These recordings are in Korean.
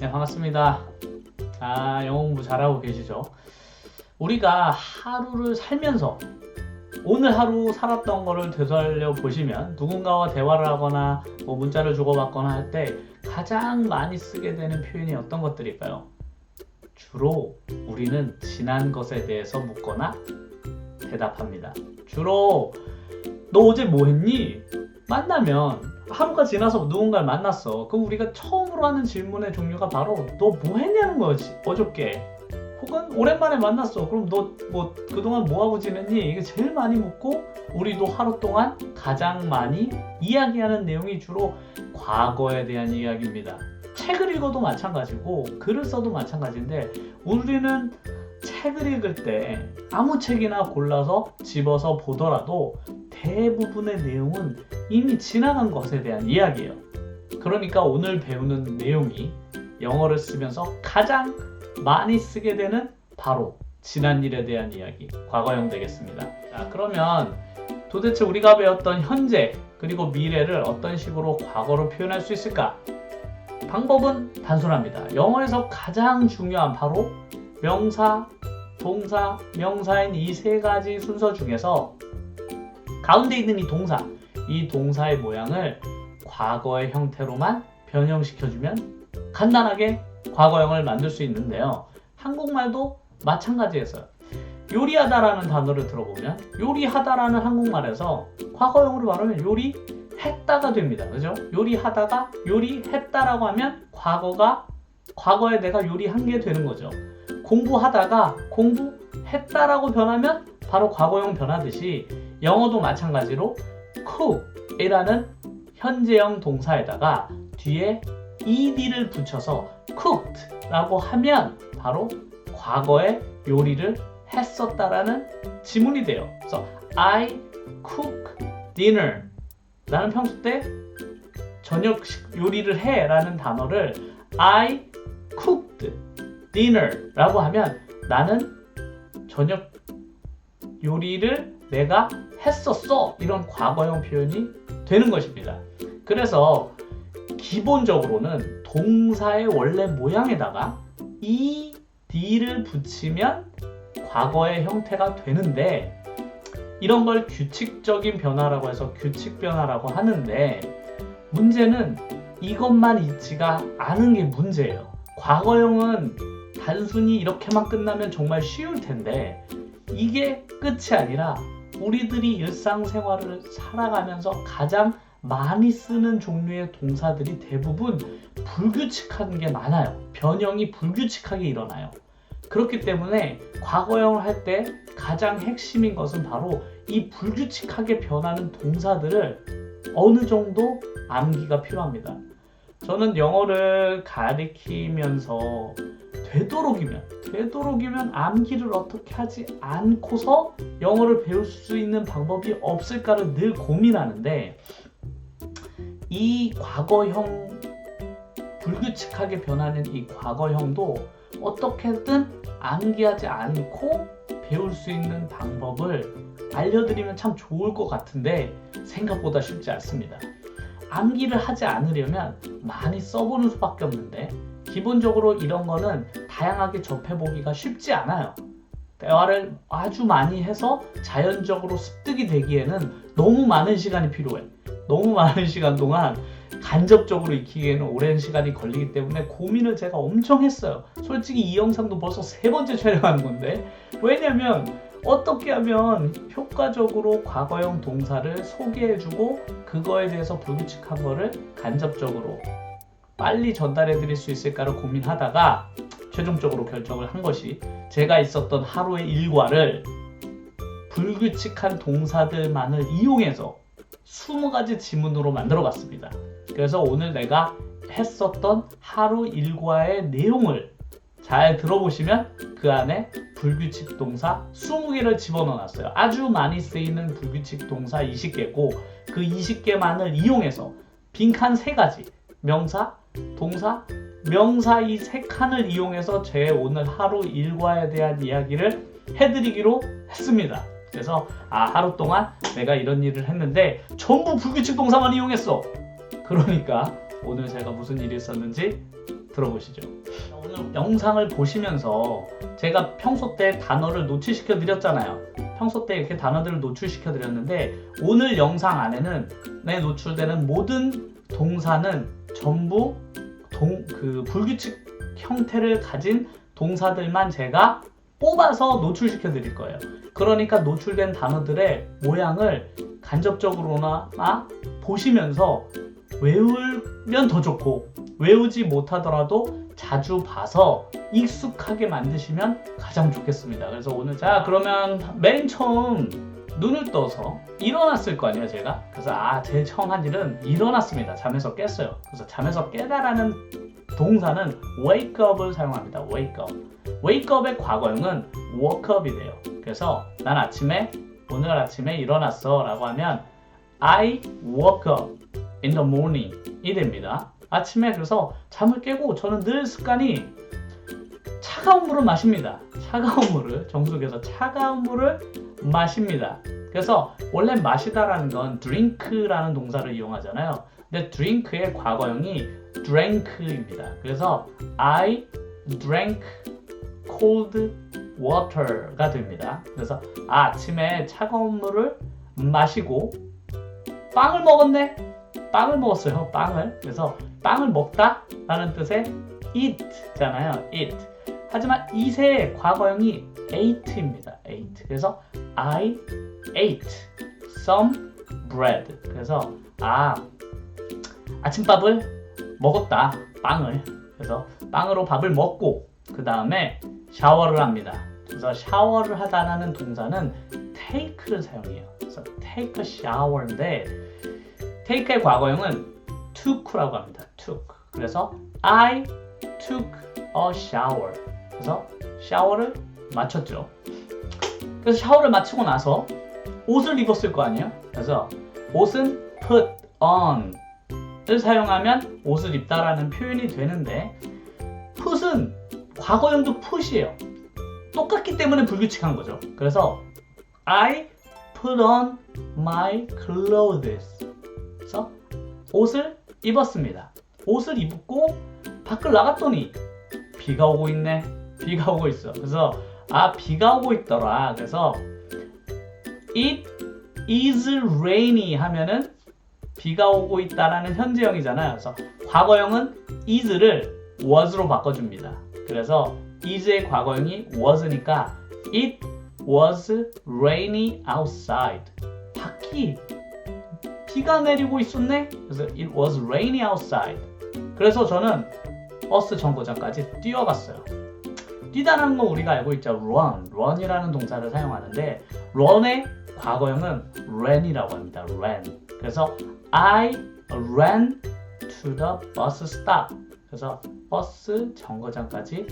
네, 반갑습니다. 아, 영어 공부 잘하고 계시죠? 우리가 하루를 살면서 오늘 하루 살았던 거를 되살려 보시면 누군가와 대화를 하거나 뭐 문자를 주고받거나 할 때 가장 많이 쓰게 되는 표현이 어떤 것들일까요? 주로 우리는 지난 것에 대해서 묻거나 대답합니다. 주로 너 어제 뭐 했니? 만나면 하루가 지나서 누군가를 만났어. 그럼 우리가 처음으로 하는 질문의 종류가 바로 너 뭐 했냐는 거지. 어저께. 혹은 오랜만에 만났어. 그럼 너 뭐 그동안 뭐 하고 지냈니? 이게 제일 많이 묻고 우리도 하루 동안 가장 많이 이야기하는 내용이 주로 과거에 대한 이야기입니다. 책을 읽어도 마찬가지고 글을 써도 마찬가지인데 우리는 책을 읽을 때 아무 책이나 골라서 집어서 보더라도 대부분의 내용은 이미 지나간 것에 대한 이야기예요. 그러니까 오늘 배우는 내용이 영어를 쓰면서 가장 많이 쓰게 되는 바로 지난 일에 대한 이야기, 과거형 되겠습니다. 자, 그러면 도대체 우리가 배웠던 현재 그리고 미래를 어떤 식으로 과거로 표현할 수 있을까? 방법은 단순합니다. 영어에서 가장 중요한 바로 명사, 동사, 명사인 이 세 가지 순서 중에서 가운데 있는 이 동사, 이 동사의 모양을 과거의 형태로만 변형시켜주면 간단하게 과거형을 만들 수 있는데요. 한국말도 마찬가지였어요. 요리하다라는 단어를 들어보면 요리하다라는 한국말에서 과거형으로 말하면 요리했다가 됩니다. 그죠? 요리하다가 요리했다라고 하면 과거가 과거에 내가 요리한 게 되는 거죠. 공부하다가 공부했다라고 변하면 바로 과거형 변하듯이 영어도 마찬가지로 cook이라는 현재형 동사에다가 뒤에 ed를 붙여서 cooked라고 하면 바로 과거에 요리를 했었다라는 지문이 돼요. 그래서 I cook dinner 나는 평소 때 저녁 식- 요리를 해 라는 단어를 I cooked dinner 라고 하면 나는 저녁 요리를 내가 했었어 이런 과거형 표현이 되는 것입니다. 그래서 기본적으로는 동사의 원래 모양에다가 ed를 붙이면 과거의 형태가 되는데 이런 걸 규칙적인 변화라고 해서 규칙 변화라고 하는데 문제는 이것만 있지가 않은 게 문제예요. 과거형은 단순히 이렇게만 끝나면 정말 쉬울 텐데 이게 끝이 아니라 우리들이 일상생활을 살아가면서 가장 많이 쓰는 종류의 동사들이 대부분 불규칙한 게 많아요. 변형이 불규칙하게 일어나요. 그렇기 때문에 과거형을 할 때 가장 핵심인 것은 바로 이 불규칙하게 변하는 동사들을 어느 정도 암기가 필요합니다. 저는 영어를 가리키면서 되도록이면 되도록이면 암기를 어떻게 하지 않고서 영어를 배울 수 있는 방법이 없을까를 늘 고민하는데 이 과거형 불규칙하게 변하는 이 과거형도 어떻게든 암기하지 않고 배울 수 있는 방법을 알려드리면 참 좋을 것 같은데 생각보다 쉽지 않습니다. 암기를 하지 않으려면 많이 써보는 수밖에 없는데 기본적으로 이런 거는 다양하게 접해보기가 쉽지 않아요. 대화를 아주 많이 해서 자연적으로 습득이 되기에는 너무 많은 시간이 필요해. 너무 많은 시간 동안 간접적으로 익히기에는 오랜 시간이 걸리기 때문에 고민을 제가 엄청 했어요. 솔직히 이 영상도 벌써 세 번째 촬영하는 건데 왜냐면 어떻게 하면 효과적으로 과거형 동사를 소개해주고 그거에 대해서 불규칙한 거를 간접적으로 빨리 전달해 드릴 수 있을까를 고민하다가 최종적으로 결정을 한 것이 제가 있었던 하루의 일과를 불규칙한 동사들만을 이용해서 20가지 지문으로 만들어 봤습니다. 그래서 오늘 내가 했었던 하루 일과의 내용을 잘 들어보시면 그 안에 불규칙 동사 20개를 집어넣어 놨어요. 아주 많이 쓰이는 불규칙 동사 20개고 그 20개만을 이용해서 빈칸 3가지 명사, 동사, 명사 이 세 칸을 이용해서 제 오늘 하루 일과에 대한 이야기를 해드리기로 했습니다. 그래서 아 하루 동안 내가 이런 일을 했는데 전부 불규칙 동사만 이용했어. 그러니까 오늘 제가 무슨 일이 있었는지 들어보시죠. 오늘 영상을 보시면서 제가 평소 때 단어를 노출시켜 드렸잖아요. 평소 때 이렇게 단어들을 노출시켜 드렸는데 오늘 영상 안에는 내 노출되는 모든 동사는 전부 동, 그 불규칙 형태를 가진 동사들만 제가 뽑아서 노출시켜 드릴 거예요. 그러니까 노출된 단어들의 모양을 간접적으로나 보시면서 외우면 더 좋고 외우지 못하더라도 자주 봐서 익숙하게 만드시면 가장 좋겠습니다. 그래서 오늘 자 그러면 맨 처음 눈을 떠서 일어났을 거 아니에요 제가? 그래서 아 제일 처음 한 일은 일어났습니다. 잠에서 깼어요. 그래서 잠에서 깨다라는 동사는 wake up을 사용합니다. wake up. wake up의 과거형은 woke up이 돼요. 그래서 난 아침에 오늘 아침에 일어났어 라고 하면 I woke up in the morning 이 됩니다. 아침에 그래서 잠을 깨고 저는 늘 습관이 차가운 물을 마십니다. 차가운 물을 정수기에서 차가운 물을 마십니다. 그래서 원래 마시다라는 건 drink라는 동사를 이용하잖아요. 근데 drink의 과거형이 drank입니다. 그래서 I drank cold water가 됩니다. 그래서 아, 아침에 차가운 물을 마시고 빵을 먹었네. 빵을 먹었어요 빵을. 그래서 빵을 먹다 라는 뜻의 eat잖아요 eat 하지만 eat의 과거형이 ate입니다. ate 그래서 I ate some bread. 그래서 아 아침밥을 먹었다. 빵을. 그래서 빵으로 밥을 먹고 그 다음에 샤워를 합니다. 그래서 샤워를 하다라는 동사는 take를 사용해요. 그래서 take a shower인데 take의 과거형은 took라고 합니다. took. 그래서 I took a shower. 그래서 샤워를 마쳤죠. 그래서 샤워를 마치고 나서 옷을 입었을 거 아니에요? 그래서 옷은 put on을 사용하면 옷을 입다라는 표현이 되는데 put은 과거형도 put이에요. 똑같기 때문에 불규칙한 거죠. 그래서 I put on my clothes. 그래서 옷을 입었습니다. 옷을 입고 밖을 나갔더니 비가 오고 있네. 비가 오고 있어. 그래서 아 비가 오고 있더라. 그래서 it is rainy 하면은 비가 오고 있다라는 현재형이잖아요. 그래서 과거형은 is를 was로 바꿔줍니다. 그래서 is의 과거형이 was니까 it was rainy outside. 밖이 비가 내리고 있었네. 그래서 it was rainy outside. 그래서 저는 버스 정거장까지 뛰어갔어요. 뛰다라는 건 우리가 알고 있죠. run, run이라는 동사를 사용하는데 run의 과거형은 ran이라고 합니다. ran. 그래서 I ran to the bus stop. 그래서 버스 정거장까지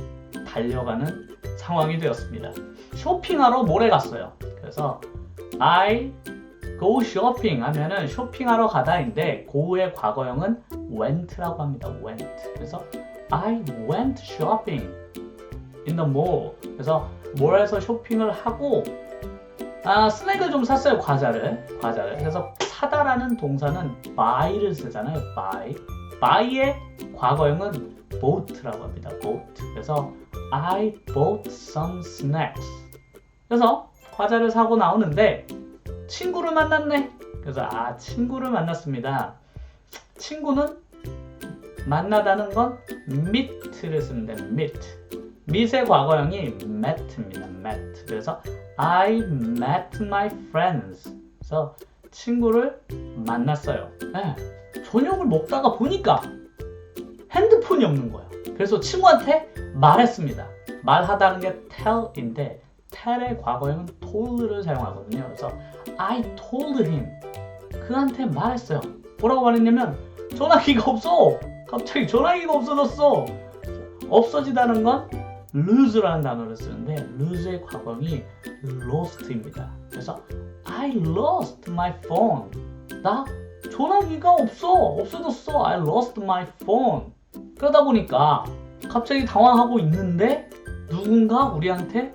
달려가는 상황이 되었습니다. 쇼핑하러 몰에 갔어요. 그래서 I go shopping 하면은 쇼핑하러 가다인데 go의 과거형은 went라고 합니다. went. 그래서 I went shopping in the mall. 그래서 몰에서 쇼핑을 하고 아, 스낵을 좀 샀어요. 과자를. 과자를. 그래서 사다라는 동사는 buy를 쓰잖아요. buy. buy의 과거형은 bought라고 합니다. bought. 그래서 I bought some snacks. 그래서 과자를 사고 나오는데 친구를 만났네. 그래서 아 친구를 만났습니다. 친구는 만나다는 건 meet를 쓰면 돼요. meet. Meet의 과거형이 met입니다. met. 그래서 I met my friends. 그래서 친구를 만났어요. 네. 저녁을 먹다가 보니까 핸드폰이 없는 거예요. 그래서 친구한테 말했습니다. 말하다는 게 tell인데 tell의 과거형은 told를 사용하거든요. 그래서 I told him. 그한테 말했어요. 뭐라고 말했냐면 전화기가 없어. 갑자기 전화기가 없어졌어. 없어지다는 건 lose라는 단어를 쓰는데 lose의 과거형이 lost입니다. 그래서 I lost my phone. 나 전화기가 없어. 없어졌어. I lost my phone. 그러다 보니까 갑자기 당황하고 있는데 누군가 우리한테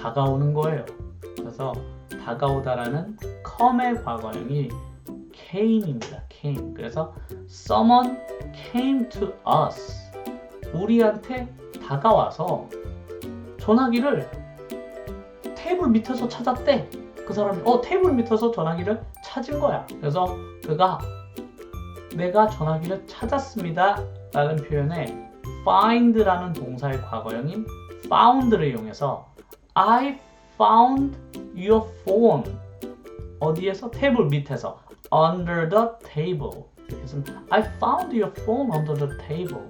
다가오는 거예요. 그래서 다가오다라는 come의 과거형이 came입니다. came. 그래서 someone came to us. 우리한테 다가와서 전화기를 테이블 밑에서 찾았대. 그 사람이 어 테이블 밑에서 전화기를 찾은 거야. 그래서 그가 내가 전화기를 찾았습니다. 라는 표현에 find라는 동사의 과거형인 found를 이용해서 I found your phone 어디에서 테이블 밑에서 under the table 그래서 I found your phone under the table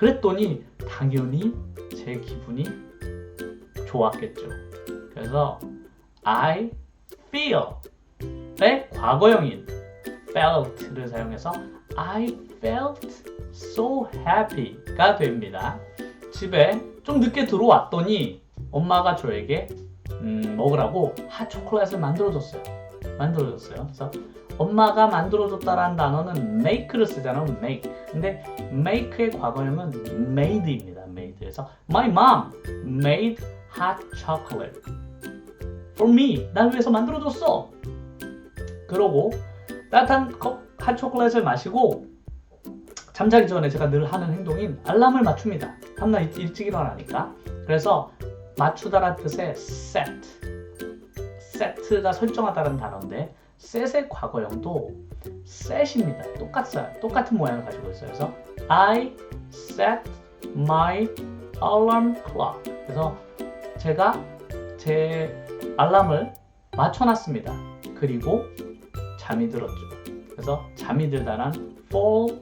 그랬더니 당연히 제 기분이 좋았겠죠. 그래서 I feel의 과거형인 felt를 사용해서 I felt so happy가 됩니다. 집에 좀 늦게 들어왔더니 엄마가 저에게 음, 먹으라고 핫 초콜릿을 만들어줬어요. 만들어줬어요. 그래서 엄마가 만들어줬다라는 단어는 make를 쓰잖아요. make. 근데 make의 과거형은 made입니다. made. 그래서 my mom made hot chocolate for me. 날 위해서 만들어줬어. 그러고 따뜻한 컵 핫 초콜릿을 마시고 잠자기 전에 제가 늘 하는 행동인 알람을 맞춥니다. 다음날 일- 일찍 일어나니까. 그래서 맞추다라는 뜻의 set. set가 설정하다는 단어인데 set의 과거형도 set입니다. 똑같아요. 똑같은 모양을 가지고 있어요. 그래서 I set my alarm clock. 그래서 제가 제 알람을 맞춰놨습니다. 그리고 잠이 들었죠. 그래서 잠이 들다란 fall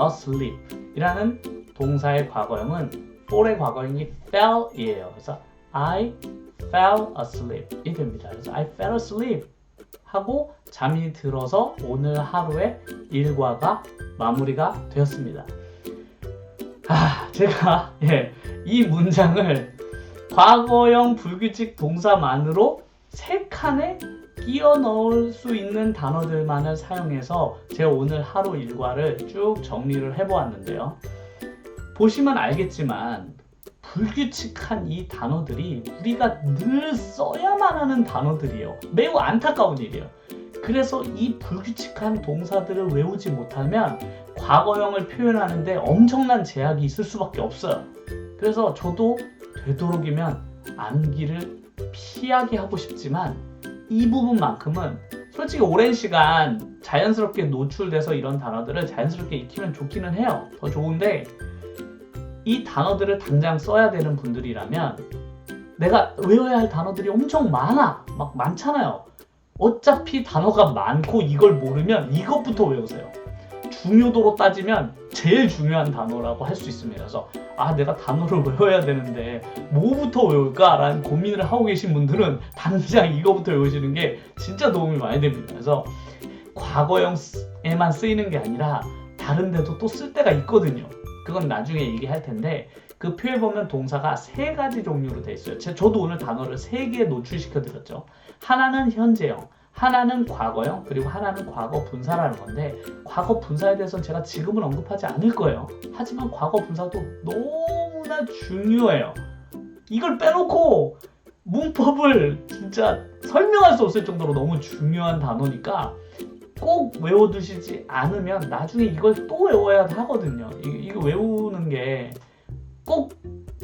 asleep 이라는 동사의 과거형은 fall의 과거형이 fell이에요. 그래서 I fell asleep 이 됩니다. 그래서 I fell asleep 하고 잠이 들어서 오늘 하루의 일과가 마무리가 되었습니다. 아, 제가 예, 이 문장을 과거형 불규칙 동사만으로 세 칸에 끼워 넣을 수 있는 단어들만을 사용해서 제가 오늘 하루 일과를 쭉 정리를 해보았는데요. 보시면 알겠지만 불규칙한 이 단어들이 우리가 늘 써야만 하는 단어들이에요. 매우 안타까운 일이에요. 그래서 이 불규칙한 동사들을 외우지 못하면 과거형을 표현하는데 엄청난 제약이 있을 수밖에 없어요. 그래서 저도 되도록이면 암기를 피하게 하고 싶지만 이 부분만큼은 솔직히 오랜 시간 자연스럽게 노출돼서 이런 단어들을 자연스럽게 익히면 좋기는 해요. 더 좋은데 이 단어들을 당장 써야 되는 분들이라면 내가 외워야 할 단어들이 엄청 많아. 막 많잖아요. 어차피 단어가 많고 이걸 모르면 이것부터 외우세요. 중요도로 따지면 제일 중요한 단어라고 할 수 있습니다. 그래서 아 내가 단어를 외워야 되는데 뭐부터 외울까라는 고민을 하고 계신 분들은 당장 이거부터 외우시는 게 진짜 도움이 많이 됩니다. 그래서 과거형에만 쓰이는 게 아니라 다른 데도 또 쓸 때가 있거든요. 그건 나중에 얘기할 텐데 그 표에 보면 동사가 세 가지 종류로 돼 있어요. 제, 저도 오늘 단어를 세 개 노출시켜 드렸죠. 하나는 현재형, 하나는 과거형, 그리고 하나는 과거 분사라는 건데 과거 분사에 대해서는 제가 지금은 언급하지 않을 거예요. 하지만 과거 분사도 너무나 중요해요. 이걸 빼놓고 문법을 진짜 설명할 수 없을 정도로 너무 중요한 단어니까 꼭 외워두시지 않으면 나중에 이걸 또 외워야 하거든요. 이- 이거 외우는 게 꼭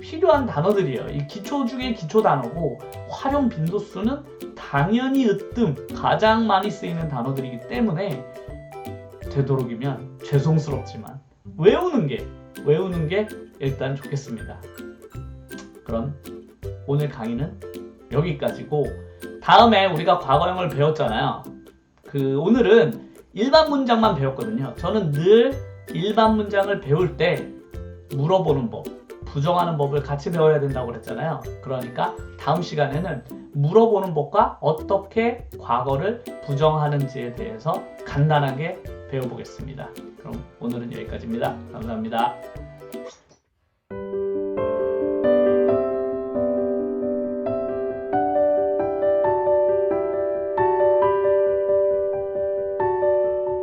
필요한 단어들이에요. 이 기초 중에 기초 단어고 활용 빈도수는 당연히 으뜸 가장 많이 쓰이는 단어들이기 때문에 되도록이면 죄송스럽지만 외우는 게 외우는 게 일단 좋겠습니다. 그럼 오늘 강의는 여기까지고 다음에 우리가 과거형을 배웠잖아요. 그 오늘은 일반 문장만 배웠거든요. 저는 늘 일반 문장을 배울 때 물어보는 법, 부정하는 법을 같이 배워야 된다고 그랬잖아요. 그러니까 다음 시간에는 물어보는 법과 어떻게 과거를 부정하는지에 대해서 간단하게 배워보겠습니다. 그럼 오늘은 여기까지입니다. 감사합니다.